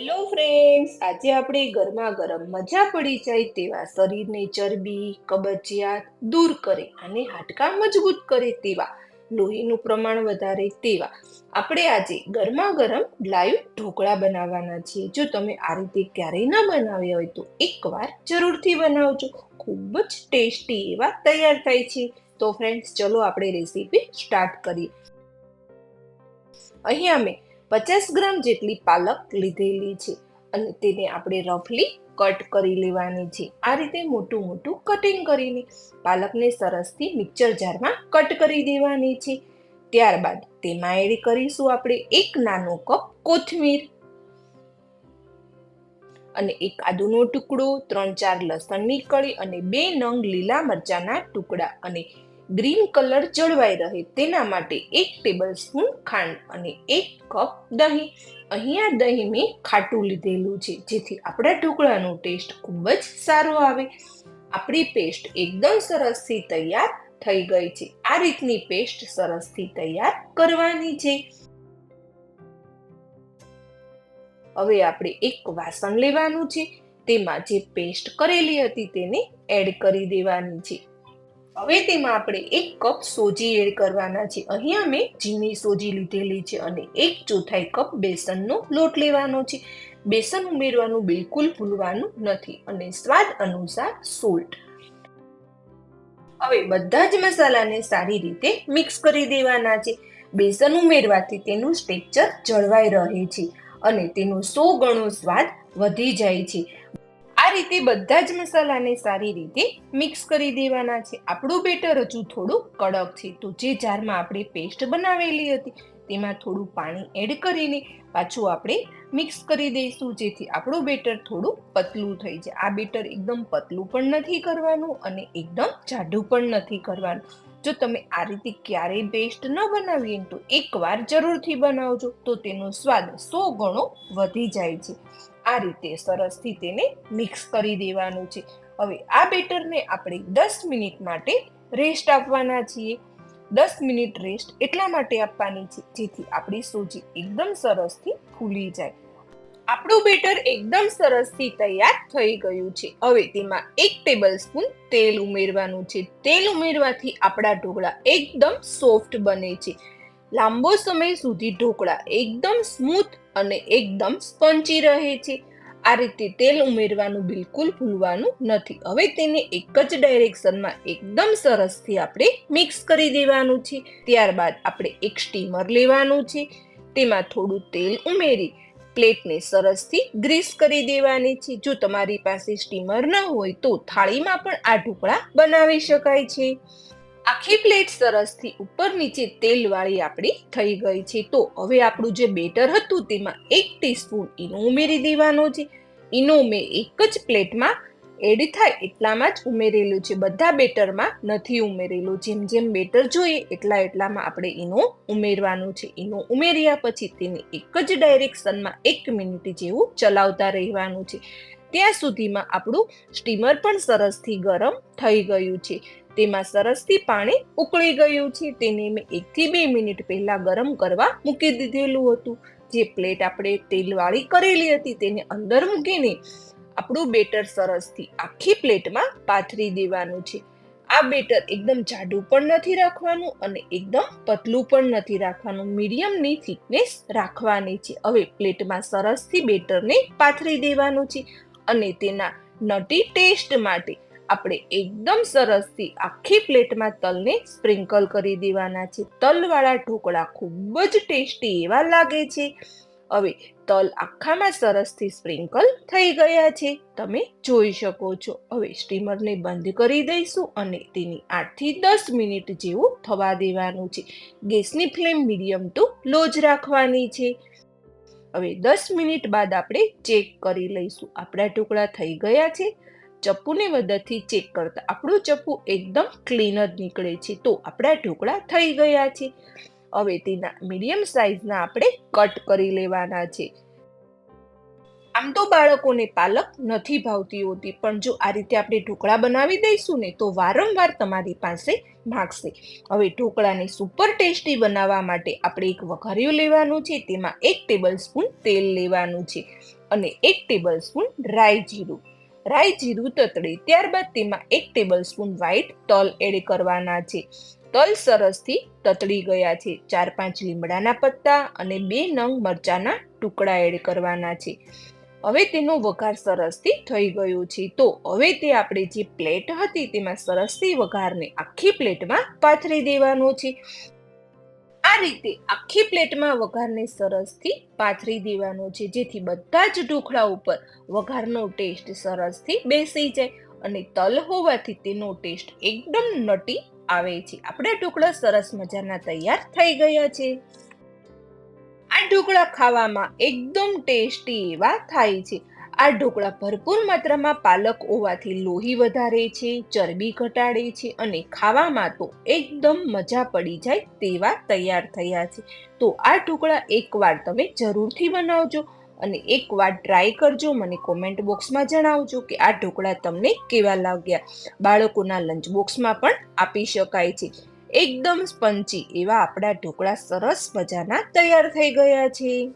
Hello friends આજે આપણે ગરમા ગરમ મજા પડી જાય તેવા શરીરની ચરબી, કબજિયાત દૂર કરે અને હાડકાં મજબૂત કરે તેવા, લોહીનું પ્રમાણ વધારે તેવા. આપણે આજે ગરમા ગરમ લાઈવ ઢોકળા બનાવવાના છીએ. જો તમે આ રીતે ક્યારેય ન બનાવ્યા હોય તો એકવાર જરૂરથી બનાવજો. ખૂબ જ ટેસ્ટી એવા તૈયાર થાય છે. તો ફ્રેન્ડ્સ ચલો આપણે રેસીપી સ્ટાર્ટ કરીએ. અહીંયા મેં પચાસ ગ્રામ જેટલી પાલક લીધેલી છે અને તેને આપણે રફલી કટ કરી લેવાની છે. આ રીતે મોટું મોટું કટિંગ કરીને પાલકને સરસથી મિક્સર જારમાં કટ કરી દેવાની છે. ત્યારબાદ તેમાં એડ કરીશું આપણે એક નાનો કપ કોથમીર અને એક આદુનો ટુકડો, ત્રણ ચાર લસણની કળી અને બે નંગ લીલા મરચાના ટુકડા અને ગ્રીન કલર જળવાઈ રહે તેના માટે એક ટેબલ સ્પૂન ખાંડ અને એક કપ દહીં. અહીંયા દહીં મેં ખાટું લીધેલું છે, જેથી આપણા ઢોકળાનો ટેસ્ટ ખૂબ જ સારો આવે. આપણી પેસ્ટ એકદમ સરસથી તૈયાર થઈ ગઈ છે. આ રીતની પેસ્ટ સરસથી તૈયાર કરવાની છે. હવે આપણે એક વાસણ લેવાનું છે. તેમાં જે પેસ્ટ કરેલી હતી તેને એડ કરી દેવાની છે. હવે તેમાં આપણે એક કપ સોજી એડ કરવાના છે. અહીંયા મેં ઝીણી સોજી લીધેલી છે અને એક ચોથાઈ કપ બેસનનો લોટ લેવાનો છે. બેસન ઉમેરવાનું બિલકુલ ભૂલવાનું નથી અને સ્વાદ અનુસાર સોલ્ટ. હવે બધા જ મસાલાને સારી રીતે મિક્સ કરી દેવાના છે. બેસન ઉમેરવાથી તેનું સ્ટેક્ચર જળવાઈ રહે છે અને તેનો સો ગણો સ્વાદ વધી જાય છે. આ રીતે બધા જ મસાલાને સારી રીતે મિક્સ કરી દેવાના છે. આપણું બેટર હજુ થોડું કડક છે. તો જે જારમાં આપણે પેસ્ટ બનાવેલી હતી, તેમાં થોડું પાણી એડ કરીને પાછું આપણે મિક્સ કરી દઈશું, જેથી આપણું બેટર થોડું પતલું થઈ જાય. આ બેટર એકદમ પતલું પણ નથી કરવાનું અને એકદમ જાડું પણ નથી કરવાનું. જો તમે આ રીતે ક્યારેય પેસ્ટ ન બનાવીએ તો એકવાર જરૂરથી બનાવજો, તો તેનો સ્વાદ સો ગણો વધી જાય છે. આ રીતે સરસથી તેને મિક્સ કરી દેવાનું છે. હવે આ બેટરને આપણે દસ મિનિટ માટે રેસ્ટ આપવાના છીએ. દસ મિનિટ રેસ્ટ એટલા માટે આપવાની છે, જેથી આપણી સોજી એકદમ સરસથી ફૂલી જાય. આપણું બેટર એકદમ સરસથી તૈયાર થઈ ગયું છે. હવે તેમાં એક ટેબલ સ્પૂન તેલ ઉમેરવાનું છે. તેલ ઉમેરવાથી આપણા ઢોકળા એકદમ સોફ્ટ બને છે. લાંબો સમય સુધી ઢોકળા એકદમ સ્મૂથ અને એકદમ સ્પંચી રહે છે. આ રીતે તેલ ઉમેરવાનું બિલકુલ ભૂલવાનું નથી. હવે તેને એક જ ડાયરેક્શનમાં એકદમ સરસથી આપણે મિક્સ કરી દેવાનું છે. ત્યારબાદ આપણે એક સ્ટીમર લેવાનું છે. તેમાં થોડું તેલ ઉમેરી પ્લેટને સરસથી ગ્રીસ કરી દેવાની છે. જો તમારી પાસે સ્ટીમર ન હોય તો થાળીમાં પણ આ ઢોકળા બનાવી શકાય છે. આખી પ્લેટ સરસથી ઉપર નીચે તેલવાળી આપણી થઈ ગઈ છે. તો હવે આપણું જે બેટર હતું તેમાં એક ટીસ્પૂન ઈનો ઉમેરી દેવાનો છે. ઈનો મેં એક જ પ્લેટમાં એડ થાય એટલામાં જ ઉમેરેલું છે. બધા બેટરમાં નથી ઉમેરેલું. જેમ જેમ બેટર જોઈએ એટલા એટલામાં આપણે ઈનો ઉમેરવાનું છે. ઈનો ઉમેર્યા પછી તેને એક જ ડાયરેક્શનમાં એક મિનિટ જેવું ચલાવતા રહેવાનું છે. ત્યાં સુધીમાં આપણું સ્ટીમર પણ સરસથી ગરમ થઈ ગયું છે. તેમાં સરસથી પાણી ઉકળી ગયું છે. તેને મેં એકથી બે મિનિટ પહેલા ગરમ કરવા મૂકી દીધેલું હતું. જે પ્લેટ આપણે તેલવાળી કરેલી હતી તેને અંદર મૂકીને આપણું બેટર સરસથી આખી પ્લેટમાં પાથરી દેવાનું છે. આ બેટર એકદમ જાડું પણ નથી રાખવાનું અને એકદમ પતલું પણ નથી રાખવાનું. મીડિયમની થિકનેસ રાખવાની છે. હવે પ્લેટમાં સરસથી બેટરને પાથરી દેવાનું છે અને તેના નટી ટેસ્ટ માટે આપણે એકદમ સરસથી આખી પ્લેટમાં તલને સ્પ્રિંકલ કરી દેવાના છે. તલવાળા ઢોકળા ખૂબ જ ટેસ્ટી એવા લાગે છે. હવે તલ આખામાં સરસથી સ્પ્રિંકલ થઈ ગયા છે. તમે જોઈ શકો છો. હવે સ્ટીમરને બંધ કરી દઈશું અને તેની આઠથી દસ મિનિટ જેવું થવા દેવાનું છે. ગેસની ફ્લેમ મીડિયમ ટુ લો જ રાખવાની છે. હવે દસ મિનિટ બાદ આપણે ચેક કરી લઈશું. આપણા ટુકડા થઈ ગયા છે. ચપ્પુની મદદથી ચેક કરતા. આપણું ચપ્પુ એકદમ ક્લીન જ નીકળે છે. તો આપણા ઢોકળા થઈ ગયા છે. હવે તેના મીડિયમ સાઇઝના આપણે કટ કરી લેવાના છે. આમ તો બાળકોને પાલક નથી ભાવતી હોતી, પણ જો આ રીતે આપણે ઢોકળા બનાવી દઈશું ને, તો વારંવાર તમારી પાસે માગશે. હવે ઢોકળાને સુપર ટેસ્ટી બનાવવા માટે આપણે એક વઘાર્યું લેવાનું છે. તેમાં એક ટેબલ સ્પૂન તેલ લેવાનું છે અને એક ટેબલ સ્પૂન રાઈ જીરું. રાઈ જીરું તતડી ત્યારબાદ તેમાં એક ટેબલ સ્પૂન વ્હાઈટ તલ એડ કરવાના છે. તલ સરસથી તતડી ગયા છે. ચાર પાંચ લીમડાના પત્તા અને બે નંગ મરચાના ટુકડા એડ કરવાના છે. હવે તેનો વઘાર સરસથી થઈ ગયો છે. તો હવે તે આપણે જે પ્લેટ હતી તેમાં સરસથી વઘારને આખી પ્લેટમાં પાથરી દેવાનો છે. આ રીતે આખી પ્લેટમાં વઘારને સરસથી પાથરી દેવાનો છે, જેથી બધા જ ઢોકળા ઉપર વઘારનો ટેસ્ટ સરસથી બેસી જાય અને તલ હોવાથી તેનો ટેસ્ટ એકદમ નટી આવે છે. આપણા ઢોકળા સરસ મજાના તૈયાર થઈ ગયા છે. આ ઢોકળા ખાવામાં એકદમ ટેસ્ટી એવા થાય છે. આ ઢોકળા ભરપૂર માત્રામાં પાલક હોવાથી લોહી વધારે છે, ચરબી ઘટાડે છે અને ખાવામાં તો એકદમ મજા પડી જાય તેવા તૈયાર થયા છે. તો આ ઢોકળા એકવાર તમે જરૂરથી બનાવજો અને એકવાર ટ્રાય કરજો. મને કોમેન્ટ બોક્સમાં જણાવજો કે આ ઢોકળા તમને કેવા લાગ્યા. બાળકોના લંચ બોક્સમાં પણ આપી શકાય છે. એકદમ સ્પંચી એવા આપણા ઢોકળા સરસ મજાના તૈયાર થઈ ગયા છે.